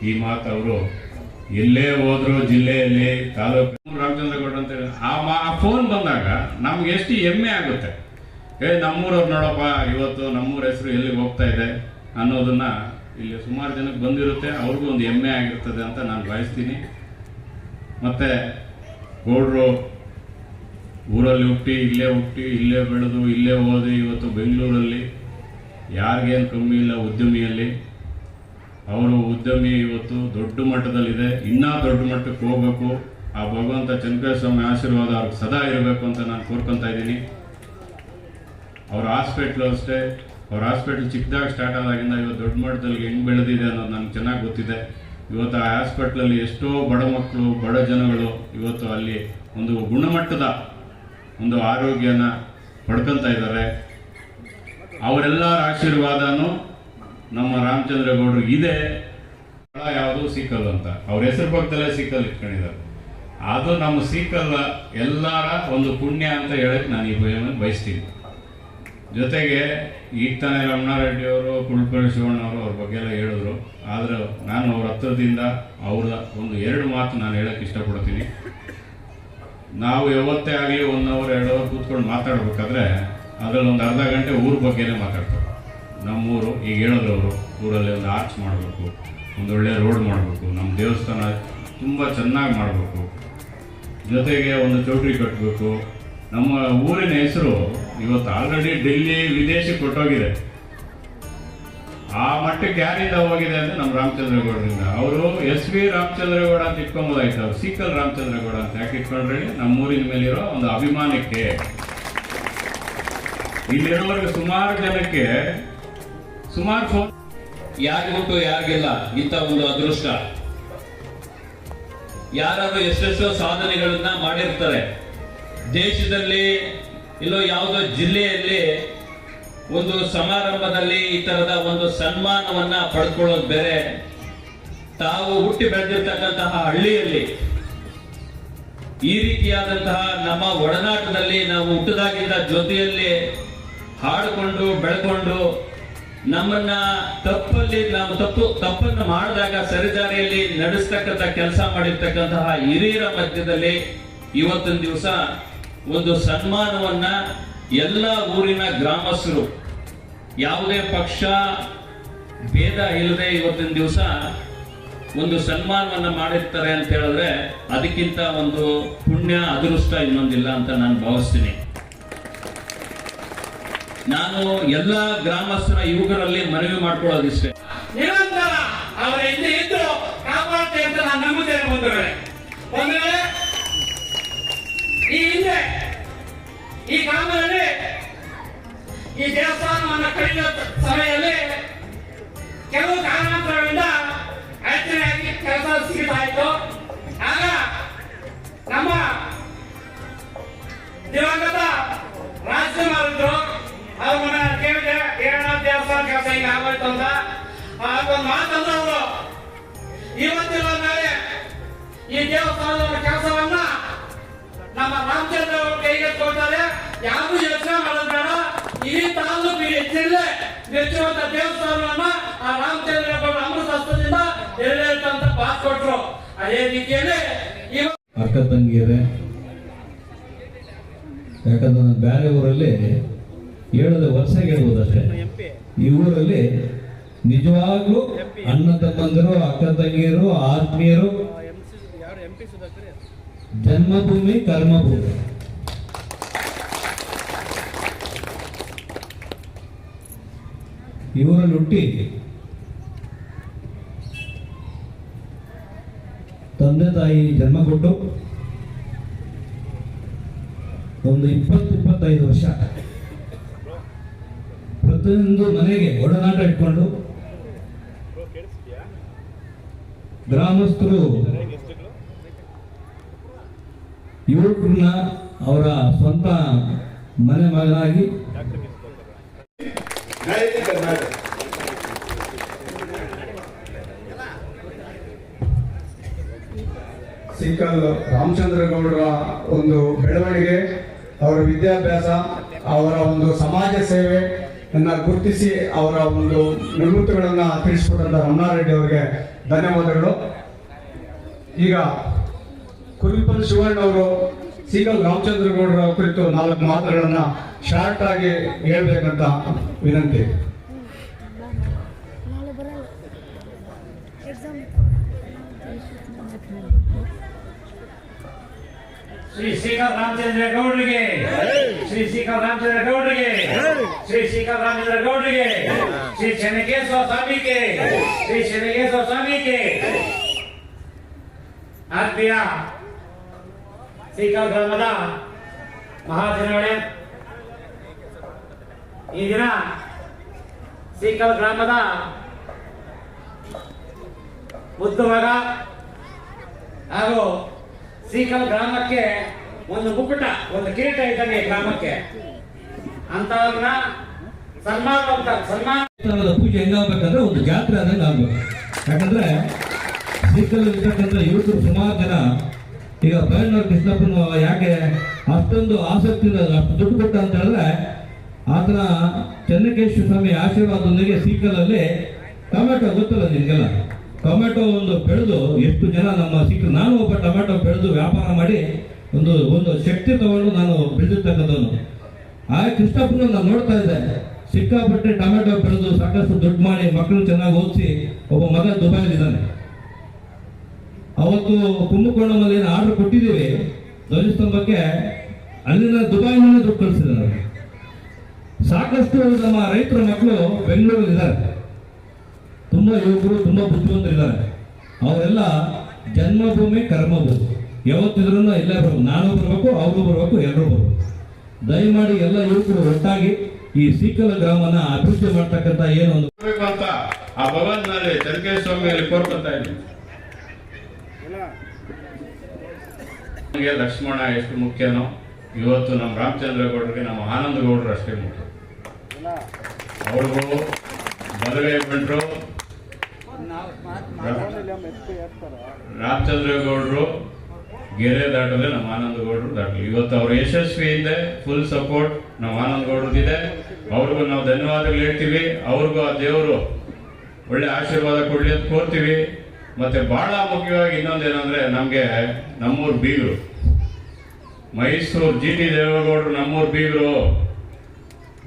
ಈ ಮಾತು ಅವರು ಎಲ್ಲೇ ಹೋದ್ರು ಜಿಲ್ಲೆಯಲ್ಲಿ ತಾಲೂಕು ರಾಮಚಂದ್ರಗೌಡ ಅಂತ ಆ ಮಾ ಫೋನ್ ಬಂದಾಗ ನಮ್ಗೆ ಎಷ್ಟು ಹೆಮ್ಮೆ ಆಗುತ್ತೆ. ಏ, ನಮ್ಮೂರವ್ರು ನೋಡಪ್ಪ, ಇವತ್ತು ನಮ್ಮೂರ ಹೆಸರು ಎಲ್ಲಿಗೆ ಹೋಗ್ತಾ ಇದೆ ಅನ್ನೋದನ್ನ ಇಲ್ಲಿ ಸುಮಾರು ಜನಕ್ಕೆ ಬಂದಿರುತ್ತೆ. ಅವ್ರಿಗೂ ಒಂದು ಹೆಮ್ಮೆ ಆಗಿರ್ತದೆ ಅಂತ ನಾನು ಬಯಸ್ತೀನಿ ಮತ್ತೆ ಗೌಡ್ರು ಊರಲ್ಲಿ ಹುಟ್ಟಿ, ಇಲ್ಲೇ ಹುಟ್ಟಿ, ಇಲ್ಲೇ ಬೆಳೆದು, ಇಲ್ಲೇ ಓದಿ ಇವತ್ತು ಬೆಂಗಳೂರಲ್ಲಿ. ಯಾರಿಗೇನು ಕಮ್ಮಿ ಇಲ್ಲ ಉದ್ಯಮಿಯಲ್ಲಿ. ಅವರು ಉದ್ಯಮಿ ಇವತ್ತು ದೊಡ್ಡ ಮಟ್ಟದಲ್ಲಿದೆ. ಇನ್ನೂ ದೊಡ್ಡ ಮಟ್ಟಕ್ಕೆ ಹೋಗಬೇಕು. ಆ ಭಗವಂತ ಚಂದ್ರ ಸ್ವಾಮಿ ಆಶೀರ್ವಾದ ಅವ್ರಿಗೆ ಸದಾ ಇರಬೇಕು ಅಂತ ನಾನು ಕೋರ್ಕೊಂತ ಇದ್ದೀನಿ. ಅವ್ರ ಹಾಸ್ಪಿಟ್ಲು ಅಷ್ಟೇ. ಅವ್ರ ಹಾಸ್ಪಿಟ್ಲ್ ಚಿಕ್ಕದಾಗಿ ಸ್ಟಾರ್ಟ್ ಆದಾಗಿಂದ ಇವತ್ತು ದೊಡ್ಡ ಮಟ್ಟದಲ್ಲಿ ಹೆಂಗೆ ಬೆಳೆದಿದೆ ಅನ್ನೋದು ನನಗೆ ಚೆನ್ನಾಗಿ ಗೊತ್ತಿದೆ. ಇವತ್ತು ಆ ಹಾಸ್ಪಿಟ್ಲಲ್ಲಿ ಎಷ್ಟೋ ಬಡ ಮಕ್ಕಳು ಬಡ ಜನಗಳು ಇವತ್ತು ಅಲ್ಲಿ ಒಂದು ಗುಣಮಟ್ಟದ ಒಂದು ಆರೋಗ್ಯನ ಪಡ್ಕೊತಾ ಇದ್ದಾರೆ ಅವರೆಲ್ಲರ ಆಶೀರ್ವಾದನೂ ನಮ್ಮ ರಾಮಚಂದ್ರಗೌಡರು ಇದೆ. ಸ್ಥಳ ಯಾವುದು ಸಿಕ್ಕಲ್ಲ ಅಂತ. ಅವ್ರ ಹೆಸರು ಪಕ್ಕದಲ್ಲೇ ಸಿಕ್ಕಲ್ ಇಟ್ಕೊಂಡಿದ್ದಾರೆ. ಅದು ನಮ್ಮ ಸಿಕ್ಕಲ್ಲ ಎಲ್ಲರ ಒಂದು ಪುಣ್ಯ ಅಂತ ಹೇಳಕ್ ನಾನು ಈ ಭಯವನ್ನು ಬಯಸ್ತೀನಿ. ಜೊತೆಗೆ ಈಗ ತಾನೇ ರಮಣಾರೆಡ್ಡಿ ಅವರು ಕುಳ್ಕಳ್ಳಿ ಶಿವಣ್ಣ ಅವರು ಅವ್ರ ಬಗ್ಗೆ ಎಲ್ಲ ಹೇಳಿದ್ರು. ಆದ್ರೆ ನಾನು ಅವ್ರ ಹತ್ರದಿಂದ ಅವರ ಒಂದು ಎರಡು ಮಾತು ನಾನು ಹೇಳಕ್ಕೆ ಇಷ್ಟಪಡ್ತೀನಿ. ನಾವು ಯಾವತ್ತೇ ಆಗಲಿ ಒನ್ ಅವರ್ ಎರಡು ಅವರ್ ಕೂತ್ಕೊಂಡು ಮಾತಾಡ್ಬೇಕಾದ್ರೆ ಅದ್ರಲ್ಲಿ ಒಂದು ಅರ್ಧ ಗಂಟೆ ಊರ ಬಗ್ಗೆನೇ ಮಾತಾಡ್ತಾರೆ ನಮ್ಮೂರು, ಈಗ ಹೇಳಿದ್ರು ಅವರು ಊರಲ್ಲಿ ಒಂದು ಆರ್ಚ್ ಮಾಡಬೇಕು, ಒಂದು ಒಳ್ಳೆ ರೋಡ್ ಮಾಡಬೇಕು, ನಮ್ಮ ದೇವಸ್ಥಾನ ತುಂಬ ಚೆನ್ನಾಗಿ ಮಾಡಬೇಕು. ಜೊತೆಗೆ ಒಂದು ಚೌಟ್ರಿ ಕಟ್ಟಬೇಕು ನಮ್ಮ ಊರಿನ ಹೆಸರು ಇವತ್ತು ಆಲ್ರೆಡಿ ಡೆಲ್ಲಿ ವಿದೇಶಕ್ಕೆ ಕೊಟ್ಟೋಗಿದೆ. ಆ ಮಟ್ಟಕ್ಕೆ ಯಾರಿಂದ ಹೋಗಿದೆ ಅಂದ್ರೆ ನಮ್ಮ ರಾಮಚಂದ್ರಗೌಡರಿಂದ. ಅವರು ಎಸ್ ವಿ ರಾಮಚಂದ್ರಗೌಡ ಅಂತ ಇಟ್ಕೊಂಬೋದಾಯ್ತು. ಅವ್ರು ಸೀಕಲ್ ರಾಮಚಂದ್ರಗೌಡ ಅಂತ ಯಾಕೆ ಇಟ್ಕೊಂಡ್ರೆ ನಮ್ಮ ಊರಿನ ಮೇಲಿರೋ ಒಂದು ಅಭಿಮಾನಕ್ಕೆ. ಇಲ್ಲಿರೋರಿಗೆ ಸುಮಾರು ಜನಕ್ಕೆ ಸುಮಾರು ಫೋನ್. ಯಾರಿಗುಂಟು ಯಾರಿಗಿಲ್ಲ, ಇಂಥ ಒಂದು ಅದೃಷ್ಟ. ಯಾರಾದ್ರೂ ಎಷ್ಟೆಷ್ಟೋ ಸಾಧನೆಗಳನ್ನ ಮಾಡಿರ್ತಾರೆ. ದೇಶದಲ್ಲಿ ಇಲ್ಲೋ ಯಾವುದೋ ಜಿಲ್ಲೆಯಲ್ಲಿ ಒಂದು ಸಮಾರಂಭದಲ್ಲಿ ಈ ತರದ ಒಂದು ಸನ್ಮಾನವನ್ನ ಪಡೆದುಕೊಳ್ಳೋದು ಬೇರೆ. ತಾವು ಹುಟ್ಟಿ ಬೆಳೆದಿರ್ತಕ್ಕಂತಹ ಹಳ್ಳಿಯಲ್ಲಿ, ಈ ರೀತಿಯಾದಂತಹ ನಮ್ಮ ಒಡನಾಟದಲ್ಲಿ ನಾವು ಹುಟ್ಟದಾಗಿದ್ದ ಜೊತೆಯಲ್ಲಿ ಹಾಡಿಕೊಂಡು, ಬೆಳ್ಕೊಂಡು ನಮ್ಮನ್ನ ತಪ್ಪಲ್ಲಿ ನಾವು ತಪ್ಪು ತಪ್ಪನ್ನು ಮಾಡಿದಾಗ ಸರಿದಾರಿಯಲ್ಲಿ ನಡೆಸ್ತಕ್ಕಂಥ ಕೆಲಸ ಮಾಡಿರ್ತಕ್ಕಂತಹ ಹಿರಿಯರ ಮಧ್ಯದಲ್ಲಿ ಇವತ್ತಿನ ದಿವಸ ಒಂದು ಸನ್ಮಾನವನ್ನ ಎಲ್ಲ ಊರಿನ ಗ್ರಾಮಸ್ಥರು, ಯಾವುದೇ ಪಕ್ಷ ಭೇದ ಇಲ್ಲದೆ ಇವತ್ತಿನ ದಿವಸ ಒಂದು ಸನ್ಮಾನವನ್ನ ಮಾಡಿರ್ತಾರೆ ಅಂತ ಹೇಳಿದ್ರೆ ಅದಕ್ಕಿಂತ ಒಂದು ಪುಣ್ಯ, ಅದೃಷ್ಟ ಇನ್ನೊಂದಿಲ್ಲ ಅಂತ ನಾನು ಭಾವಿಸ್ತೀನಿ. ನಾನು ಎಲ್ಲ ಗ್ರಾಮಸ್ಥರ ಯುವಕರಲ್ಲಿ ಮನವಿ ಮಾಡ್ಕೊಳ್ಳೋದಿಷ್ಟೇ. ನಿರಂತರ ಅವರ ಹಿಂದೆ ಇದ್ದು ಕಾಪಾಡ್ತೇವೆ ಅಂತ ನಾನು ನಂಬುತ್ತೇನೆ ಬಂಧುಗಳೇ. ಒಂದು ವೇಳೆ ಈ ಹಿಂದೆ, ಈ ಗ್ರಾಮದಲ್ಲಿ ಈ ದೇವಸ್ಥಾನವನ್ನು ಕಳೆದ ಸಮಯದಲ್ಲಿ ಕೆಲವು ಕಾರಣಾಂತರಗಳಿಂದ ಅಡಚಣೆಯಾಗಿ ಕೆಲಸ ಸಿಗ್ತಾ ಇತ್ತು. ಆಗ ನಮ್ಮ ದಿವಂಗತ ರಾಜ್ಕುಮಾರಿದ್ರು ಅವ್ರ ಕೇಳಿದೆ ಏನಾರ ದೇವಸ್ಥಾನ ಕೆಲಸ ಈಗ ಆಗೋಯ್ತು ಅಂತ. ಆಗೊಂದು ಮಾತಂದ್ರು ಅವರು ಇವತ್ತಿನ ನಾಳೆ ಈ ದೇವಸ್ಥಾನದ ಕೆಲಸವನ್ನ ನಮ್ಮ ರಾಮಚಂದ್ರ ಅವರು ಕೈಗೆ ತಗೊಳ್ತಾರೆ ಯಾರು ಯೋಚನೆ ಮಾಡೋದು ಬೇಡ ತಾಲೂಕು ಇಡೀ ಜಿಲ್ಲೆ ದೇವಸ್ಥಾನವನ್ನ ಆ ರಾಮಚಂದ್ರ ಗೌಡ ಅಮೃತಸ್ಥದಿಂದ ಅಂತ ಪಾಸ್ ಕೊಟ್ರು. ಅದೇ ರೀತಿಯಲ್ಲಿ ಅಕ್ಕ ತಂಗಿಯರೇ, ಯಾಕಂದ್ರೆ ಬೇರೆ ಊರಲ್ಲಿ ಹೇಳದೆ ವರ್ಷ ಹೇಳ್ಬೋದಷ್ಟೇ ಈ ಊರಲ್ಲಿ ನಿಜವಾಗ್ಲೂ ಅಣ್ಣ ತಮ್ಮಂದಿರು ಅಕ್ಕ ತಂಗಿಯರು ಆತ್ಮೀಯರು ಜನ್ಮಭೂಮಿ ಕರ್ಮಭೂಮಿ. ಊರಲ್ಲಿ ಹುಟ್ಟಿ ತಂದೆ ತಾಯಿ ಜನ್ಮ ಕೊಟ್ಟು ಒಂದು ಇಪ್ಪತ್ತು ಇಪ್ಪತ್ತೈದು ವರ್ಷ. ಪ್ರತಿಯೊಂದು ಮನೆಗೆ ಒಡನಾಟ ಇಟ್ಕೊಂಡು ಗ್ರಾಮಸ್ಥರು, ಯುವಕರನ್ನ ಅವರ ಸ್ವಂತ ಮನೆ ಮಗನಾಗಿ ಸಿಕ್ಕಲ್ ರಾಮಚಂದ್ರ ಗೌಡರ ಒಂದು ಬೆಳವಣಿಗೆ, ಅವರ ವಿದ್ಯಾಭ್ಯಾಸ, ಅವರ ಒಂದು ಸಮಾಜ ಸೇವೆ. ಗುರುತಿಸಿ ಅವರ ಒಂದು ನಿವೃತ್ತಿಗಳನ್ನು ತಿಳಿಸ್ಕೊಟ್ಟಂತ ರಮಣಾರೆಡ್ಡಿ ಅವರಿಗೆ ಧನ್ಯವಾದಗಳು. ಈಗ ಕುರಿಪಲ್ ಶಿವಣ್ಣ ಅವರು ಸಿಗಲ್ ರಾಮಚಂದ್ರಗೌಡರ ಕುರಿತು ನಾಲ್ಕು ಮಾತುಗಳನ್ನು ಶಾರ್ಟ್ ಆಗಿ ಹೇಳಬೇಕಂತ ವಿನಂತಿ. ಶ್ರೀ ಶ್ರೀಕಾಂತ್ ರಾಮಚಂದ್ರ ಗೌಡರಿಗೆ. ಶ್ರೀ ಶ್ರೀಕಾಂತ್ ರಾಮಚಂದ್ರ ಗೌಡರಿಗೆ. ಶ್ರೀ ಶ್ರೀಕಾಂತ್ ರಾಮಚಂದ್ರ ಗೌಡರಿಗೆ. ಶ್ರೀ ಚೆನ್ನಕೇಶ್ವರ ಸ್ವಾಮಿಗೆ. ಶ್ರೀ ಚೆನ್ನಕೇಶ್ವರ ಸ್ವಾಮಿಗೆ. ಆತ್ಮೀಯ ಶ್ರೀಕಾಂತ್ ಗ್ರಾಮದ ಮಹಾಜನಗಳೇ ಈ ದಿನ ಶ್ರೀಕಾಂತ್ ಗ್ರಾಮದ ಮುದ್ದು ಮಗ ಹಾಗೂ ಸೀಕಲ್ ಗ್ರಾಮಕ್ಕೆ ಒಂದು ಮುಕುಟ ಒಂದು ಕಿರೀಟ ಇದ್ದಂಗೆ ಈ ಗ್ರಾಮಕ್ಕೆ. ಅಂತವ್ರನ್ನ ಸನ್ಮಾನ ಸನ್ಮಾನ ಪೂಜೆ ಹೆಂಗಾಗ್ಬೇಕಂದ್ರೆ ಒಂದು ಜಾತ್ರೆ ಆದಂಗೆ ಆಗ್ಬೇಕು. ಯಾಕಂದ್ರೆ ಇರ್ತಕ್ಕಂಥ ಯುವಕರು ಸುಮಾರು ಜನ ಈಗ ಬಯಣ್ಣವ್ರ ಕೃಷ್ಣಪ್ಪನ ಯಾಕೆ ಅಷ್ಟೊಂದು ಆಸಕ್ತಿ ಅಷ್ಟು ದುಡ್ಡು ಕೊಟ್ಟ ಅಂತ ಹೇಳಿದ್ರೆ ಆತನ ಚೆನ್ನಕೇಶ್ವರ ಸ್ವಾಮಿ ಆಶೀರ್ವಾದದೊಂದಿಗೆ ಸೀಕಲಲ್ಲಿ ಟೊಮೆಟೊ ಗೊತ್ತಲ್ಲ ನಿಮಗೆಲ್ಲ? ಟೊಮೆಟೊ ಒಂದು ಬೆಳೆದು ಎಷ್ಟು ಜನ ನಮ್ಮ ಸಿಕ್ಕ ನಾನು ಒಬ್ಬ ಟೊಮೆಟೊ ಬೆಳೆದು ವ್ಯಾಪಾರ ಮಾಡಿ ಒಂದು ಒಂದು ಶಕ್ತಿ ತಗೊಂಡು ನಾನು ಬೆಳೆದಿರ್ತಕ್ಕಂಥವನು. ಆ ಕೃಷ್ಣಪ್ಪನ ನಾನು ನೋಡ್ತಾ ಇದ್ದೆ ಸಿಕ್ಕಾಪಟ್ಟೆ ಟೊಮೆಟೊ ಬೆಳೆದು ಸಾಕಷ್ಟು ದುಡ್ಡು ಮಾಡಿ ಮಕ್ಕಳು ಚೆನ್ನಾಗಿ ಓದಿಸಿ ಒಬ್ಬ ಮಗ ದುಬೈಲಿದ್ದಾನೆ ಅವತ್ತು ಕುಂಭಕೋಣಂನಲ್ಲಿ ಏನು ಆರ್ಡರ್ ಕೊಟ್ಟಿದ್ದೀವಿ. ಧ್ವಜಸ್ತಂಭಕ್ಕೆ ಅಲ್ಲಿನ ದುಬೈನಿಂದ ದುಡ್ಡು ಕಳಿಸಿದ್ದಾರೆ. ಸಾಕಷ್ಟು ನಮ್ಮ ರೈತರ ಮಕ್ಕಳು ಬೆಂಗಳೂರಲ್ಲಿದ್ದಾರೆ. ತುಂಬಾ ಯುವಕರು ತುಂಬ ಬುದ್ಧಿವಂತರಿದ್ದಾರೆ ಅವರೆಲ್ಲ ಜನ್ಮಭೂಮಿ, ಕರ್ಮಭೂಮಿ. ಯಾವತ್ತಿದ್ರೂ ಇಲ್ಲೇ ಬರ್ಬೋದು ನಾನು ಬರಬೇಕು, ಅವರು ಬರಬೇಕು, ಎಲ್ಲರೂ ಬರಬೇಕು. ದಯಮಾಡಿ ಎಲ್ಲ ಯುವಕರು ಒಟ್ಟಾಗಿ ಈ ಸೀಕಲ ಗ್ರಾಮನ ಅಭಿವೃದ್ಧಿ ಮಾಡ್ತಕ್ಕಂಥ ಏನು ಅಂತ ಆ ಭಗವಂತನಲ್ಲಿ ಸ್ವಾಮಿ ಸ್ವಾಮಿಯಲ್ಲಿ ಕೋರ್ಕೊತಾ ಇದ್ದೀನಿ. ಲಕ್ಷ್ಮಣ ಎಷ್ಟು ಮುಖ್ಯನೋ, ಇವತ್ತು ನಮ್ಮ ರಾಮಚಂದ್ರ ಗೌಡರಿಗೆ ನಮ್ಮ ಆನಂದ ಗೌಡ್ರು ಅಷ್ಟೇ ಮುಖ್ಯ. ಅವ್ರಿಗೂ ಮದುವೆ ಬಂದ್ರು. ರಾಮಚಂದ್ರ ಗೌಡರು ಗೆರೆ ದಾಟದೆ ನಮ್ಮ ಆನಂದ ಗೌಡರು ದಾಟಲಿ. ಇವತ್ತು ಅವ್ರ ಯಶಸ್ವಿ ಇದೆ ಫುಲ್ ಸಪೋರ್ಟ್ ನಮ್ಮ ಆನಂದ ಇದೆ. ಅವ್ರಿಗೂ ನಾವು ಧನ್ಯವಾದಗಳು ಹೇಳ್ತೀವಿ. ಅವ್ರಿಗೂ ಆ ದೇವರು ಒಳ್ಳೆ ಆಶೀರ್ವಾದ ಕೊಡ್ಲಿ ಅಂತ ಕೋರ್ತೀವಿ. ಮತ್ತೆ ಬಹಳ ಮುಖ್ಯವಾಗಿ ಇನ್ನೊಂದೇನಂದ್ರೆ ನಮಗೆ ನಮ್ಮೂರು ಬೀಗರು. ಮೈಸೂರು ಜಿ ಟಿ ದೇವೇಗೌಡರು ನಮ್ಮೂರು ಬೀಗರು.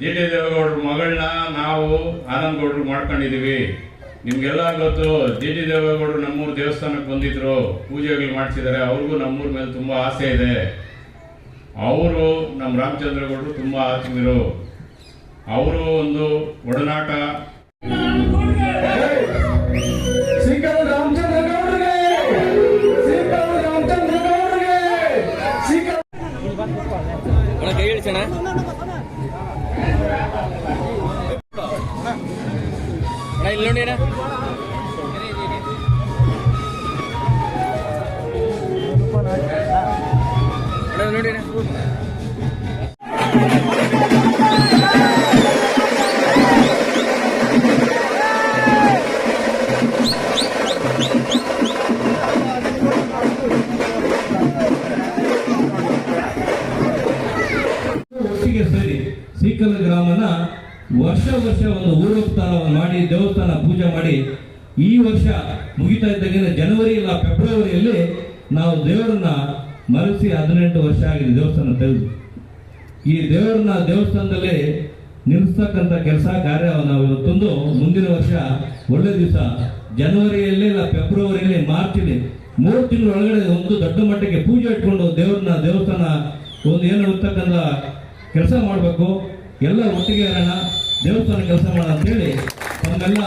ಜಿ ಟಿ ದೇವೇಗೌಡರ ಮಗಳನ್ನ ನಾವು ಆನಂದ ಗೌಡರು ಮಾಡ್ಕೊಂಡಿದೀವಿ. ನಿಮ್ಗೆಲ್ಲ ಗೊತ್ತು ಜಿ ಟಿ ದೇವೇಗೌಡರು ನಮ್ಮೂರ್ ದೇವಸ್ಥಾನಕ್ಕೆ ಬಂದಿದ್ರು ಪೂಜೆಗಳು ಮಾಡಿಸಿದ್ದಾರೆ ಅವ್ರಿಗೂ ನಮ್ಮೂರ್ ಮೇಲೆ ತುಂಬಾ ಆಸೆ ಇದೆ. ಅವರು ನಮ್ಮ ರಾಮಚಂದ್ರಗೌಡರು ತುಂಬ ತುಂಬಾ ಆತ್ಮೀಯರು. ಅವರು ಒಂದು ಒಡನಾಟ. ರಾಮಚಂದ್ರ ಗೌಡರಿಗೆ ಸಿಕ್ಕಲ್ ಜನವರಿ ಇಲ್ಲ ಫೆಬ್ರವರಿಯಲ್ಲಿ ನಾವು ದೇವರನ್ನ ಮರೆಸಿ ಹದಿನೆಂಟು ವರ್ಷ ಆಗಿದೆ ದೇವಸ್ಥಾನ ತೆಗೆದು. ಈ ದೇವರನ್ನ ದೇವಸ್ಥಾನದಲ್ಲಿ ನಿಲ್ಲಿಸ್ತಕ್ಕಂಥ ಕೆಲಸ ಕಾರ್ಯ ನಾವು ಇವತ್ತೊಂದು ಮುಂದಿನ ವರ್ಷ ಒಳ್ಳೆ ದಿವಸ ಜನವರಿಯಲ್ಲಿ ಇಲ್ಲ ಫೆಬ್ರವರಿಯಲ್ಲಿ ಮಾರ್ಚಲ್ಲಿ ಮೂರು ತಿಂಗಳ ಒಳಗಡೆ ಒಂದು ದೊಡ್ಡ ಮಟ್ಟಕ್ಕೆ ಪೂಜೆ ಇಟ್ಕೊಂಡು ದೇವ್ರನ್ನ ದೇವಸ್ಥಾನ ಒಂದು ಏನು ಇರ್ತಕ್ಕಂಥ ಕೆಲಸ ಮಾಡಬೇಕು, ಎಲ್ಲ ಒಟ್ಟಿಗೆ ಇರೋಣ, ದೇವಸ್ಥಾನ ಕೆಲಸ ಮಾಡೋಣ ಅಂತೇಳಿ ತಮ್ಮೆಲ್ಲ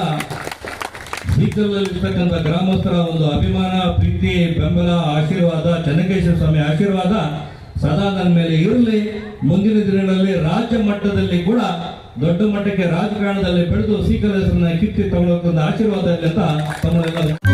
ಇರ್ತಕ್ಕಂಥ ಗ್ರಾಮಸ್ಥರ ಒಂದು ಅಭಿಮಾನ, ಪ್ರೀತಿ, ಬೆಂಬಲ, ಆಶೀರ್ವಾದ ಚೆನ್ನಕೇಶ್ವರ ಸ್ವಾಮಿ ಆಶೀರ್ವಾದ ಸದಾ ನನ್ನ ಮೇಲೆ ಇರಲಿ. ಮುಂದಿನ ದಿನಗಳಲ್ಲಿ ರಾಜ್ಯ ಮಟ್ಟದಲ್ಲಿ ಕೂಡ ದೊಡ್ಡ ಮಟ್ಟಕ್ಕೆ ರಾಜಕಾರಣದಲ್ಲಿ ಬೆಳೆದು ಸೀಕರ ಹೆಸರನ್ನ ಕಿತ್ತಿ ತಗೊಳ್ಳೋಕೆ ಒಂದು ಆಶೀರ್ವಾದ ಇರಲಿ ಅಂತ ತಮ್ಮನ್ನೆಲ್ಲ